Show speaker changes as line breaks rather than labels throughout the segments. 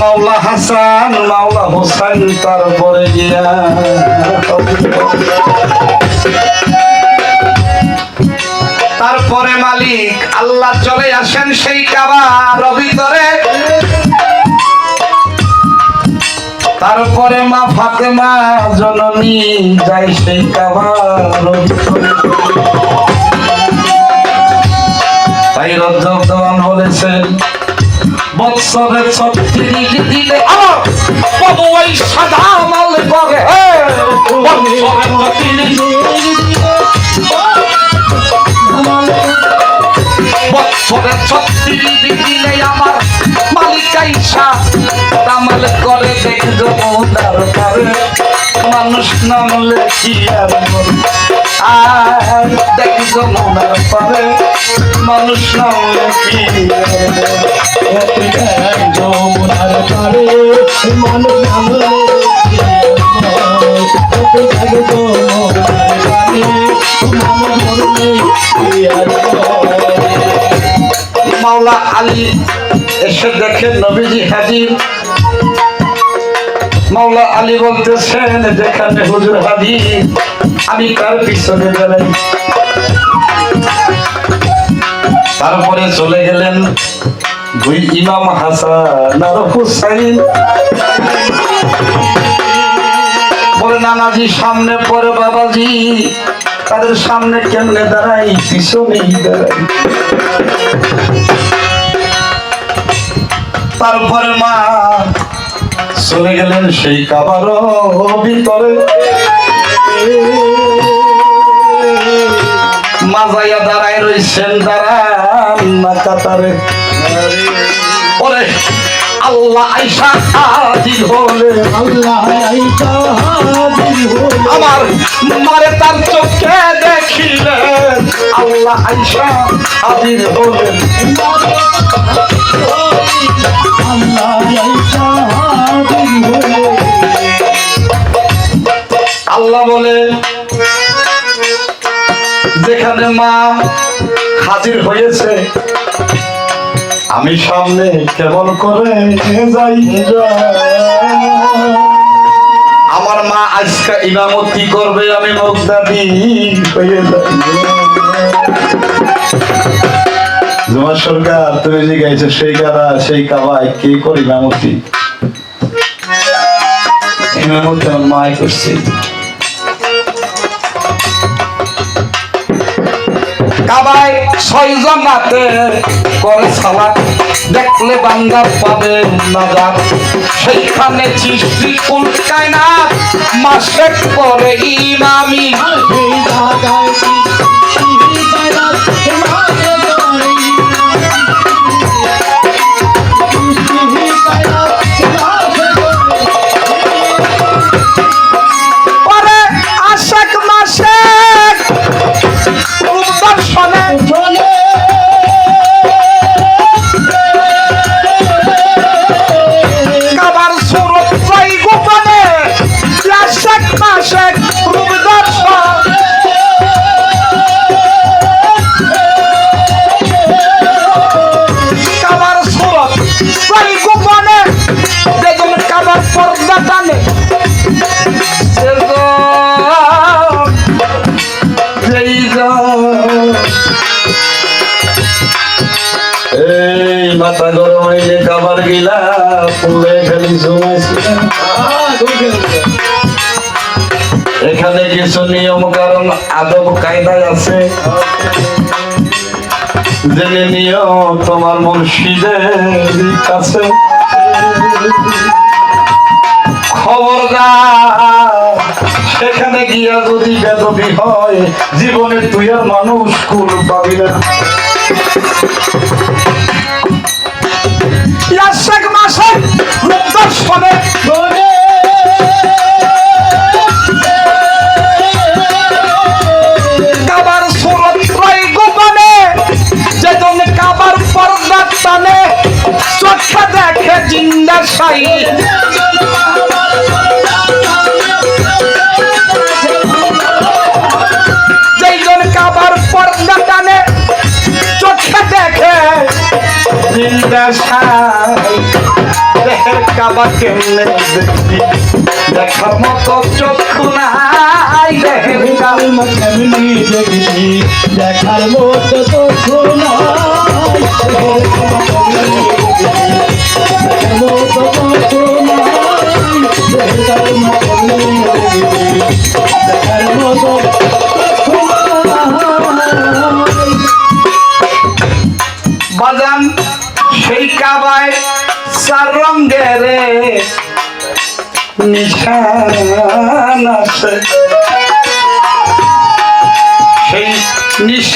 মাওলা হাসান মাওলা হোসেন তারপরে তারপরে মালিক আল্লাহ চলে আসেন সেই কাবার ভিতরে। তারপরে মা ফাতেমা জননী যাই সেই কাবার তাই রজব দেওয়ান বলেছেন। বৎসরে ছত্রিশ বাবু ওই সাদা মাল করে বৎসরে ছত্রিশ বৎসরে আমার মানুষ নামলে কি মানুষ?
যমুনার পারে মানুষ
মাওলা আলী এসে দেখেন, নবীজি হাজির মাওলা আলী বলতেছেন, যেখানে হুজুর হাজির আমি কার পিছনে বেড়াই তারপরে চলে গেলেন দুই ইমাম হাসান আর হুসাইন। বলে, নানাজি, সামনে পরে বাবাজি। তাদের সামনে কেমনে দাঁড়াই? পিছনেই দাঁড়াই। তারপরে মা চলে গেলেন সেই কাবার ভিতরে। মাজাইয়া দাঁড়ায় রইছেন, দাঁড়ান না কাতারে ওরে, আল্লাহ আইসা হাজির হলে।
আল্লাহ আইসা হাজির হল
আমার মারে তার চোখে দেখিলেন, আল্লাহ আইসা হাজির হলেন
আল্লাহ আইসা হাজির হল।
আল্লাহ বলে, যেখানে মা হাজির হয়েছে, আমি সামনে কেমন করে যাই। আমার মা আজকে ইমামতি করবে, আমি মুগদাদি হয়ে যাই। জমা সরকার, তুমি যে গাইছো, সেই গাদা, সেই কাবায় কে করে ইমামতি? ইমামতি আমার মাই করছে। কাবায় ছয় জনাতে করে সালাত দেখলে বান্দা পাবে নাজাত সেইখানে চিষ্টি উল্টায় না মাসে করে ইমামি। এখানে কিছু নিয়ম, কারণ আদব, কায়দায় আছে। জেনে নিও তোমার মুর্শিদের কাছে। খবরদার, সেখানে গিয়া হয়, জীবনে তুই আর মানুষ কুল পাবি না। সাই দেহের কাবা কেমনে দেখবি দেখার মতো চক্ষু নাই দেহের কাবা
কেমনি দেখবি দেখার মতো তো শোনাই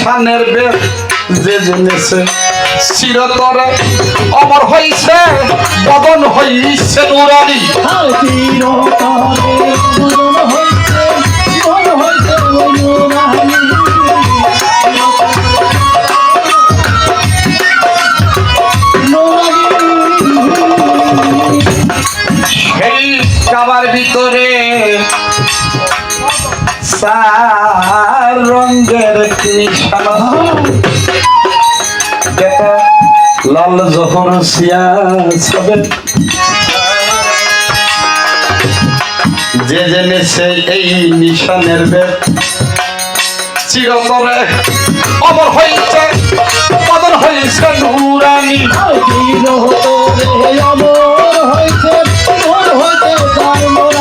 নিশানের বেদ যে জেনেছে চিরতরে অমর হইছে বদন হইছে নুরানি। সেই কাবার ভিতরে চার রঙের নিশান যেটা লাল জহর সিয়া ছবে। যে জেনেছে এই নিশানের বেদ। চিরতরে অমর হয়েছে বদল হয়েছে নুরানি।
অমর হইছে মন হইছে তার মন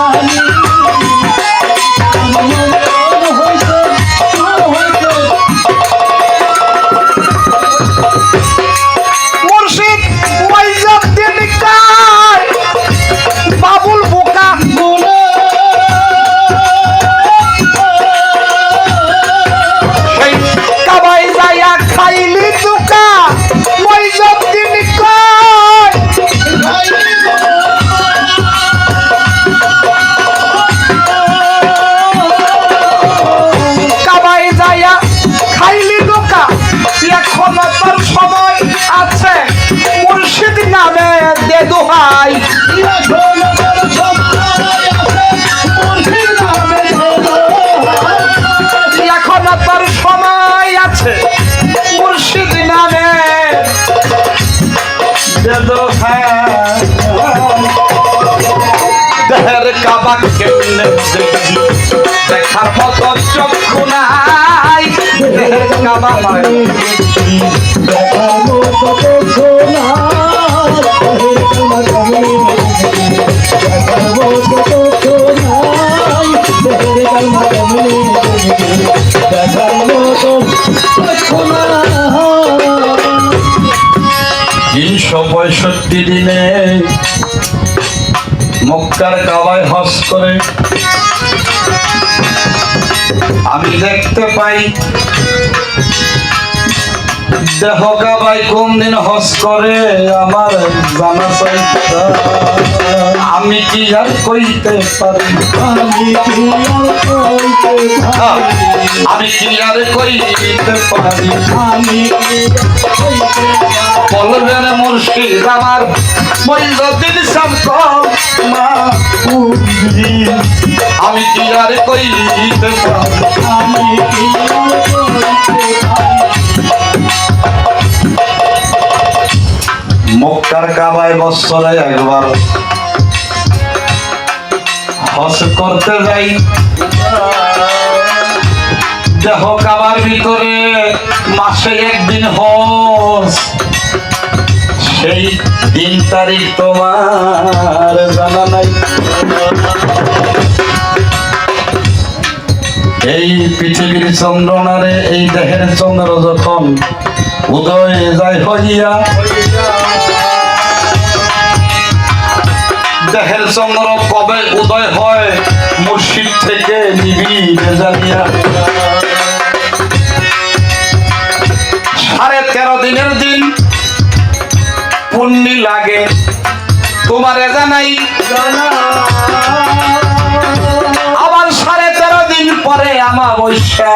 দেখার মতো চক্ষু নাই তিনশো পঁয়ষট্টি দিনে মক্কার কাবায় হস করে আমি দেখতে পাই দেহ কাবাই কোন দিন হস করে আমার জানা চাই। আমি কি আর কইতে পারি? হ্যাঁ, আমি কি আর কইতে পারি? আমি বলবেন মুর্শিদ আমার মইজুদ্দিন সামক মা। পুরি। আমি কি আর কইতে পারি? মক্কার কাবায় বছরে একবার করতে যাই। দেহ কাবার ভিতরে মাসে একদিন হস সেই দিন তারিখ তোমার জানা নাই। এই পৃথিবীর চন্দ্রনারে, এই দেহের চন্দ্র যখন উদয় যায় হইয়া দেহের চন্দ্র কবে উদয় হয়, মুর্শিদ থেকে নিবিড় জানিয়া সাড়ে তেরো দিনের দিন পুণ্যি লাগে, তোমার জানাই। আবার সাড়ে তেরো দিন পরে আমাবস্যা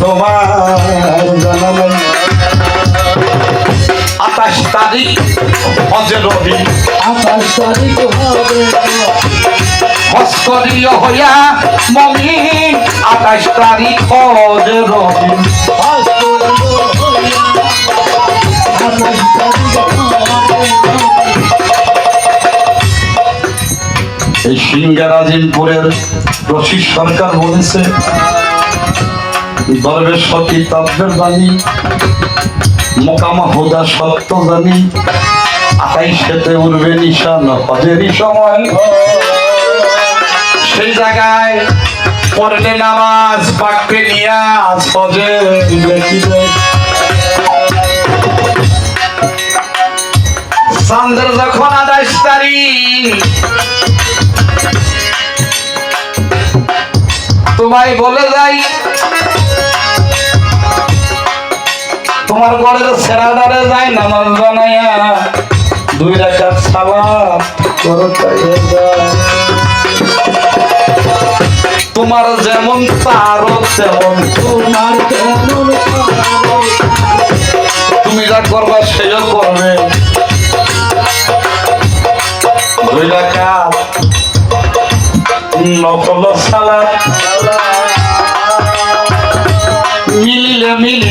তোমার জানা নাই আঠাশ তারিখ হজে রবি।
আঠাশ তারিখ
হইয়া মমি আঠাশ তারিখ হজে রবি। এই রশিদ সরকার বলেছে দরবেশ সতী তত্ত্বের বাণী মোকামা হুদা সত্য জানি। আঠাইশেতে উঠবে নিশান, হজেরই সময়। সেই জায়গায় পড়লে নামাজ পাকতে নিয়াজ, হজে চান্দের যখন আঠাইশ তারিখ তোমায় বলে যাই তোমার ঘরের সেরাডারে যাই নামাজ বানাইয়া। দুই রাখার যাও। তোমার যেমন পারো তেমন
তোমার পারে।
তুমি যা করবা সেও করবে। দুই রাখাত নকল সালাম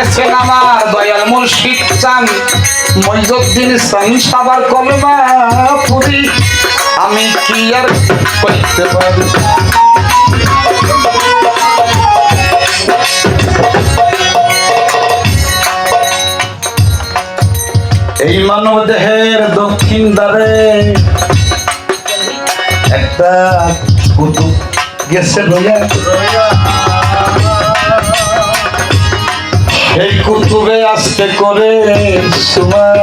বলতেছেন আমার দয়াল মুর্শিদ চান। মইজুদ্দিন সাইন সাবার কলমা পুরি আমি কি আর কইতে পারি? এই মানব দেহের দক্ষিণ দ্বারে একটা কুতুব গেছে রইয়া সেই কুতুবে আজকে করে সময়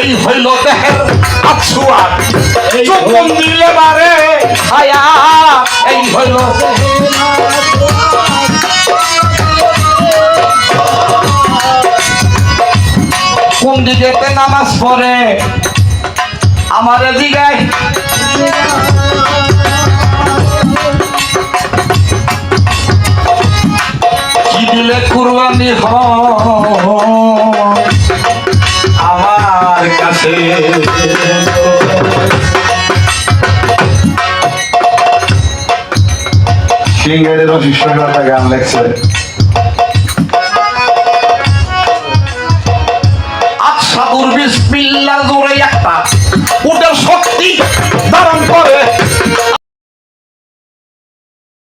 এই হইল দেহের আছুয়া। চোখন দিলে এই হইল কোন নামাজ পড়ে? আমার দিগায় দিলে কুরবানি হয়। আমার কাছে সিঙ্গারের শিষ্যটা গান লেখছে। আচ্ছা দুর্বিশ বিল্লার জোরে একটা। ওটার শক্তি